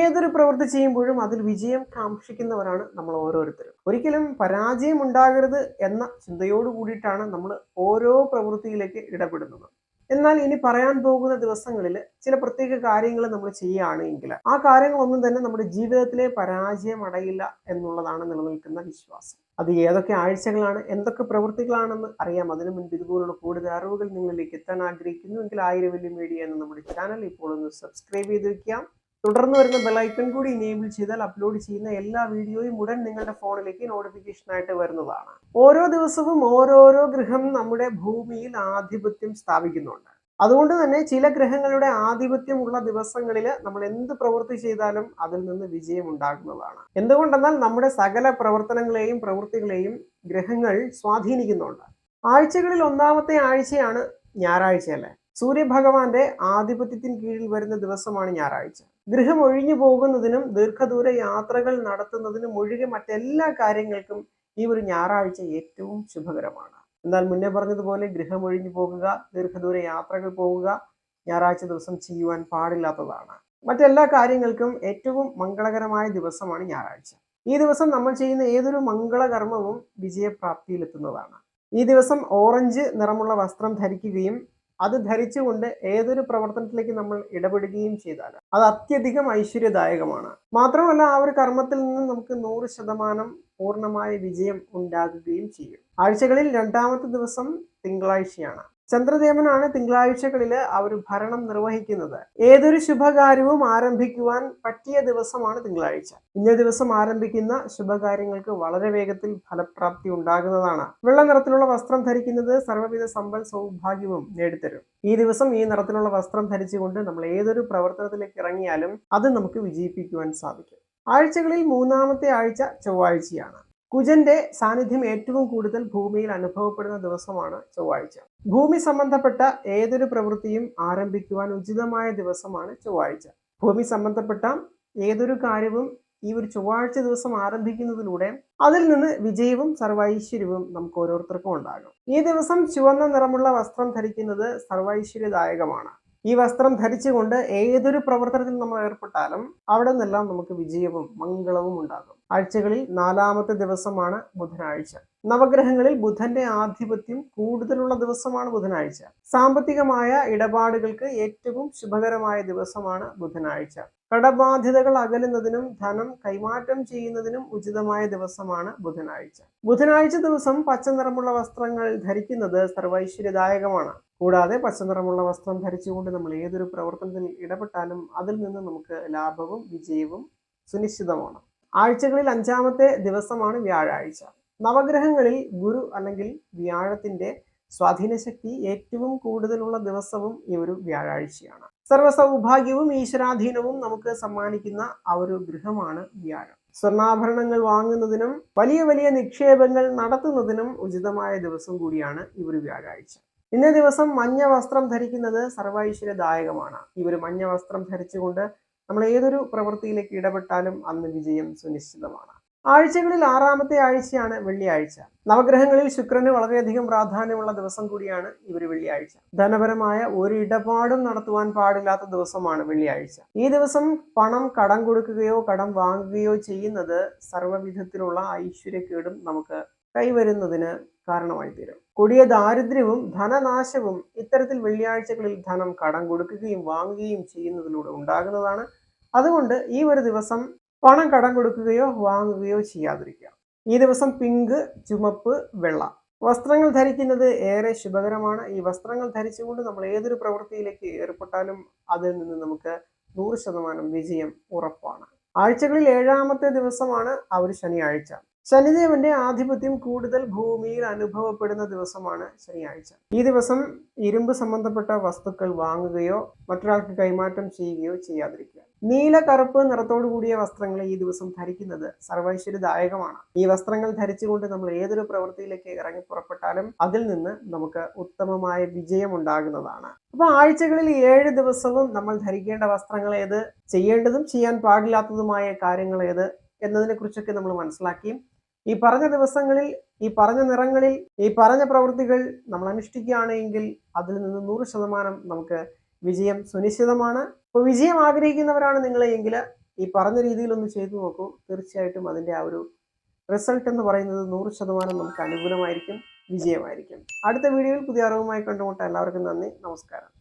ഏതൊരു പ്രവൃത്തി ചെയ്യുമ്പോഴും അതിൽ വിജയം കാക്ഷിക്കുന്നവരാണ് നമ്മൾ ഓരോരുത്തരും. ഒരിക്കലും പരാജയം ഉണ്ടാകരുത് എന്ന ചിന്തയോട് കൂടിയിട്ടാണ് നമ്മൾ ഓരോ പ്രവൃത്തിയിലേക്ക് ഇടപെടുന്നത്. എന്നാൽ ഇനി പറയാൻ പോകുന്ന ദിവസങ്ങളിൽ ചില പ്രത്യേക കാര്യങ്ങൾ നമ്മൾ ചെയ്യുകയാണെങ്കിൽ ആ കാര്യങ്ങളൊന്നും തന്നെ നമ്മുടെ ജീവിതത്തിലെ പരാജയം അടയില്ല എന്നുള്ളതാണ് നിലനിൽക്കുന്ന വിശ്വാസം. അത് ഏതൊക്കെ ആഴ്ചകളാണ് എന്തൊക്കെ പ്രവൃത്തികളാണെന്ന് അറിയാം. അതിനു മുൻപ് ഇതുപോലുള്ള കൂടുതൽ അറിവുകൾ നിങ്ങളിലേക്ക് എത്താൻ ആഗ്രഹിക്കുന്നു എങ്കിൽ ആയിരം വലിയ മീഡിയ എന്ന നമ്മുടെ ചാനൽ ഇപ്പോൾ ഒന്ന് സബ്സ്ക്രൈബ് ചെയ്ത് വെക്കാം തുടർന്ന് വരുന്ന ബെലൈക്കൺ കൂടി ഇനേബിൾ ചെയ്താൽ അപ്ലോഡ് ചെയ്യുന്ന എല്ലാ വീഡിയോയും ഉടൻ നിങ്ങളുടെ ഫോണിലേക്ക് നോട്ടിഫിക്കേഷൻ ആയിട്ട് വരുന്നതാണ്. ഓരോ ദിവസവും ഓരോരോ ഗ്രഹം നമ്മുടെ ഭൂമിയിൽ ആധിപത്യം സ്ഥാപിക്കുന്നുണ്ട്. അതുകൊണ്ട് തന്നെ ചില ഗ്രഹങ്ങളുടെ ആധിപത്യമുള്ള ദിവസങ്ങളിൽ നമ്മൾ എന്ത് പ്രവൃത്തി ചെയ്താലും അതിൽ നിന്ന് വിജയം ഉണ്ടാകുന്നതാണ്. എന്തുകൊണ്ടെന്നാൽ നമ്മുടെ സകല പ്രവർത്തനങ്ങളെയും പ്രവൃത്തികളെയും ഗ്രഹങ്ങൾ സ്വാധീനിക്കുന്നുണ്ട്. ആഴ്ചകളിൽ ഒന്നാമത്തെ ആഴ്ചയാണ് ഞായറാഴ്ച അല്ലേ? സൂര്യഭഗവാന്റെ ആധിപത്യത്തിന് കീഴിൽ വരുന്ന ദിവസമാണ് ഞായറാഴ്ച. ഗൃഹം ഒഴിഞ്ഞു പോകുന്നതിനും ദീർഘദൂര യാത്രകൾ നടത്തുന്നതിനും ഒഴികെ മറ്റെല്ലാ കാര്യങ്ങൾക്കും ഈ ഒരു ഞായറാഴ്ച ഏറ്റവും ശുഭകരമാണ്. എന്നാൽ മുന്നേ പറഞ്ഞതുപോലെ ഗൃഹം ഒഴിഞ്ഞു പോകുക ദീർഘദൂര യാത്രകൾ പോവുക ഞായറാഴ്ച ദിവസം ചെയ്യുവാൻ പാടില്ലാത്തതാണ്. മറ്റെല്ലാ കാര്യങ്ങൾക്കും ഏറ്റവും മംഗളകരമായ ദിവസമാണ് ഞായറാഴ്ച. ഈ ദിവസം നമ്മൾ ചെയ്യുന്ന ഏതൊരു മംഗളകർമ്മവും വിജയപ്രാപ്തിയിലെത്തുന്നതാണ്. ഈ ദിവസം ഓറഞ്ച് നിറമുള്ള വസ്ത്രം ധരിക്കുകയും അത് ധരിച്ചുകൊണ്ട് ഏതൊരു പ്രവർത്തനത്തിലേക്ക് നമ്മൾ ഇടപെടുകയും ചെയ്താൽ അത് അത്യധികം ഐശ്വര്യദായകമാണ്. മാത്രമല്ല ആ ഒരു കർമ്മത്തിൽ നിന്ന് നമുക്ക് നൂറ് ശതമാനം പൂർണമായ വിജയം ഉണ്ടാകുകയും ചെയ്യും. ആഴ്ചകളിൽ രണ്ടാമത്തെ ദിവസം തിങ്കളാഴ്ചയാണ്. ചന്ദ്രദേവനാണ് തിങ്കളാഴ്ചകളിൽ ഒരു ഭരണം നിർവഹിക്കുന്നത്. ഏതൊരു ശുഭകാര്യവും ആരംഭിക്കുവാൻ പറ്റിയ ദിവസമാണ് തിങ്കളാഴ്ച. ഇന്ന ദിവസം ആരംഭിക്കുന്ന ശുഭകാര്യങ്ങൾക്ക് വളരെ വേഗത്തിൽ ഫലപ്രാപ്തി ഉണ്ടാകുന്നതാണ്. വെള്ള നിറത്തിലുള്ള വസ്ത്രം ധരിക്കുന്നത് സർവവിധ സമ്പൽ സൗഭാഗ്യവും നേടിത്തരും. ഈ ദിവസം ഈ നിറത്തിലുള്ള വസ്ത്രം ധരിച്ചുകൊണ്ട് നമ്മൾ ഏതൊരു പ്രവർത്തനത്തിലേക്ക് ഇറങ്ങിയാലും അത് നമുക്ക് വിജയിപ്പിക്കുവാൻ സാധിക്കും. ആഴ്ചകളിൽ മൂന്നാമത്തെ ആഴ്ച ചൊവ്വാഴ്ചയാണ്. കുജന്റെ സാന്നിധ്യം ഏറ്റവും കൂടുതൽ ഭൂമിയിൽ അനുഭവപ്പെടുന്ന ദിവസമാണ് ചൊവ്വാഴ്ച. ഭൂമി സംബന്ധപ്പെട്ട ഏതൊരു പ്രവൃത്തിയും ആരംഭിക്കുവാൻ ഉചിതമായ ദിവസമാണ് ചൊവ്വാഴ്ച. ഭൂമി സംബന്ധപ്പെട്ട ഏതൊരു കാര്യവും ഈ ഒരു ചൊവ്വാഴ്ച ദിവസം ആരംഭിക്കുന്നതിലൂടെ അതിൽ നിന്ന് വിജയവും സർവൈശ്വര്യവും നമുക്ക് ഓരോരുത്തർക്കും ഉണ്ടാകും. ഈ ദിവസം ചുവന്ന നിറമുള്ള വസ്ത്രം ധരിക്കുന്നത് സർവൈശ്വര്യദായകമാണ്. ഈ വസ്ത്രം ധരിച്ചുകൊണ്ട് ഏതൊരു പ്രവർത്തനത്തിൽ നമ്മൾ ഏർപ്പെട്ടാലും അവിടെ നിന്നെല്ലാം നമുക്ക് വിജയവും മംഗളവും ഉണ്ടാകും. ആഴ്ചകളിൽ നാലാമത്തെ ദിവസമാണ് ബുധനാഴ്ച. നവഗ്രഹങ്ങളിൽ ബുധന്റെ ആധിപത്യം കൂടുതലുള്ള ദിവസമാണ് ബുധനാഴ്ച. സാമ്പത്തികമായ ഇടപാടുകൾക്ക് ഏറ്റവും ശുഭകരമായ ദിവസമാണ് ബുധനാഴ്ച. കടബാധ്യതകൾ അകലുന്നതിനും ധനം കൈമാറ്റം ചെയ്യുന്നതിനും ഉചിതമായ ദിവസമാണ് ബുധനാഴ്ച. ബുധനാഴ്ച ദിവസം പച്ച നിറമുള്ള വസ്ത്രങ്ങൾ ധരിക്കുന്നത് സർവൈശ്വര്യദായകമാണ്. കൂടാതെ പച്ച നിറമുള്ള വസ്ത്രം ധരിച്ചുകൊണ്ട് നമ്മൾ ഏതൊരു പ്രവർത്തനത്തിൽ ഇടപെട്ടാലും അതിൽ നിന്ന് നമുക്ക് ലാഭവും വിജയവും സുനിശ്ചിതമാണ്. ആഴ്ചകളിൽ അഞ്ചാമത്തെ ദിവസമാണ് വ്യാഴാഴ്ച. നവഗ്രഹങ്ങളിൽ ഗുരു അല്ലെങ്കിൽ വ്യാഴത്തിന്റെ സ്വാധീനശക്തി ഏറ്റവും കൂടുതലുള്ള ദിവസവും ഈ ഒരു വ്യാഴാഴ്ചയാണ്. സർവസൗഭാഗ്യവും ഈശ്വരാധീനവും നമുക്ക് സമ്മാനിക്കുന്ന ആ ഒരു ഗൃഹമാണ് വ്യാഴം. സ്വർണാഭരണങ്ങൾ വാങ്ങുന്നതിനും വലിയ വലിയ നിക്ഷേപങ്ങൾ നടത്തുന്നതിനും ഉചിതമായ ദിവസം കൂടിയാണ് ഈ ഒരു വ്യാഴാഴ്ച. ഇന്നേ ദിവസം മഞ്ഞ വസ്ത്രം ധരിക്കുന്നത് സർവൈശ്വര്യദായകമാണ് ഈ ഒരു മഞ്ഞ വസ്ത്രം ധരിച്ചുകൊണ്ട് നമ്മൾ ഏതൊരു പ്രവൃത്തിയിലേക്ക് ഇടപെട്ടാലും അന്ന് വിജയം സുനിശ്ചിതമാണ്. ആഴ്ചകളിൽ ആറാമത്തെ ആഴ്ചയാണ് വെള്ളിയാഴ്ച. നവഗ്രഹങ്ങളിൽ ശുക്രന് വളരെയധികം പ്രാധാന്യമുള്ള ദിവസം കൂടിയാണ് ഇവർ വെള്ളിയാഴ്ച. ധനപരമായ ഒരു ഇടപാടും നടത്തുവാൻ പാടില്ലാത്ത ദിവസമാണ് വെള്ളിയാഴ്ച. ഈ ദിവസം പണം കടം കൊടുക്കുകയോ കടം വാങ്ങുകയോ ചെയ്യുന്നത് സർവവിധത്തിലുള്ള ഐശ്വര്യക്കേടും നമുക്ക് കൈവരുന്നതിന് കാരണമായി തീരും കൊടിയ ദാരിദ്ര്യവും ധനനാശവും ഇത്തരത്തിൽ വെള്ളിയാഴ്ചകളിൽ ധനം കടം കൊടുക്കുകയും വാങ്ങുകയും ചെയ്യുന്നതിലൂടെ ഉണ്ടാകുന്നതാണ്. അതുകൊണ്ട് ഈ ഒരു ദിവസം പണം കടം കൊടുക്കുകയോ വാങ്ങുകയോ ചെയ്യാതിരിക്കുക. ഈ ദിവസം പിങ്ക് ചുമപ്പ് വെള്ള. വസ്ത്രങ്ങൾ ധരിക്കുന്നത് ഏറെ ശുഭകരമാണ്. ഈ വസ്ത്രങ്ങൾ ധരിച്ചുകൊണ്ട് നമ്മൾ ഏതൊരു പ്രവൃത്തിയിലേക്ക് ഏർപ്പെട്ടാലും അതിൽ നിന്ന് നമുക്ക് നൂറ് ശതമാനം വിജയം ഉറപ്പാണ്. ആഴ്ചകളിൽ ഏഴാമത്തെ ദിവസമാണ് ആ ഒരു ശനിയാഴ്ച. ശനിദേവന്റെ ആധിപത്യം കൂടുതൽ ഭൂമിയിൽ അനുഭവപ്പെടുന്ന ദിവസമാണ് ശനിയാഴ്ച. ഈ ദിവസം ഇരുമ്പ് സംബന്ധപ്പെട്ട വസ്തുക്കൾ വാങ്ങുകയോ മറ്റൊരാൾക്ക് കൈമാറ്റം ചെയ്യുകയോ ചെയ്യാതിരിക്കുക. നീല കറുപ്പ് നിറത്തോടു കൂടിയ വസ്ത്രങ്ങൾ ഈ ദിവസം ധരിക്കുന്നത് സർവൈശ്വര്യദായകമാണ്. ഈ വസ്ത്രങ്ങൾ ധരിച്ചുകൊണ്ട് നമ്മൾ ഏതൊരു പ്രവൃത്തിയിലേക്ക് ഇറങ്ങി പുറപ്പെട്ടാലും അതിൽ നിന്ന് നമുക്ക് ഉത്തമമായ വിജയം ഉണ്ടാകുന്നതാണ്. അപ്പൊ ആഴ്ചകളിൽ ഏഴ് ദിവസവും നമ്മൾ ധരിക്കേണ്ട വസ്ത്രങ്ങൾ ഏത്? ചെയ്യേണ്ടതും ചെയ്യാൻ പാടില്ലാത്തതുമായ കാര്യങ്ങൾ ഏത്? എന്നതിനെ കുറിച്ചൊക്കെ നമ്മൾ മനസ്സിലാക്കി ഈ പറഞ്ഞ ദിവസങ്ങളിൽ ഈ പറഞ്ഞ നിറങ്ങളിൽ ഈ പറഞ്ഞ പ്രവൃത്തികൾ നമ്മൾ അനുഷ്ഠിക്കുകയാണെങ്കിൽ അതിൽ നിന്ന് നൂറ് ശതമാനം നമുക്ക് വിജയം സുനിശ്ചിതമാണ്. അപ്പോൾ വിജയം ആഗ്രഹിക്കുന്നവരാണ് നിങ്ങൾ എങ്കിൽ ഈ പറഞ്ഞ രീതിയിലൊന്ന് ചെയ്തു നോക്കൂ. തീർച്ചയായിട്ടും അതിന്റെ ആ ഒരു റിസൾട്ട് എന്ന് പറയുന്നത് നൂറ് ശതമാനം നമുക്ക് അനുകൂലമായിരിക്കും വിജയമായിരിക്കും. അടുത്ത വീഡിയോയിൽ പുതിയ അറിവുമായി കണ്ടുമുട്ടാം എല്ലാവർക്കും നന്ദി. നമസ്കാരം.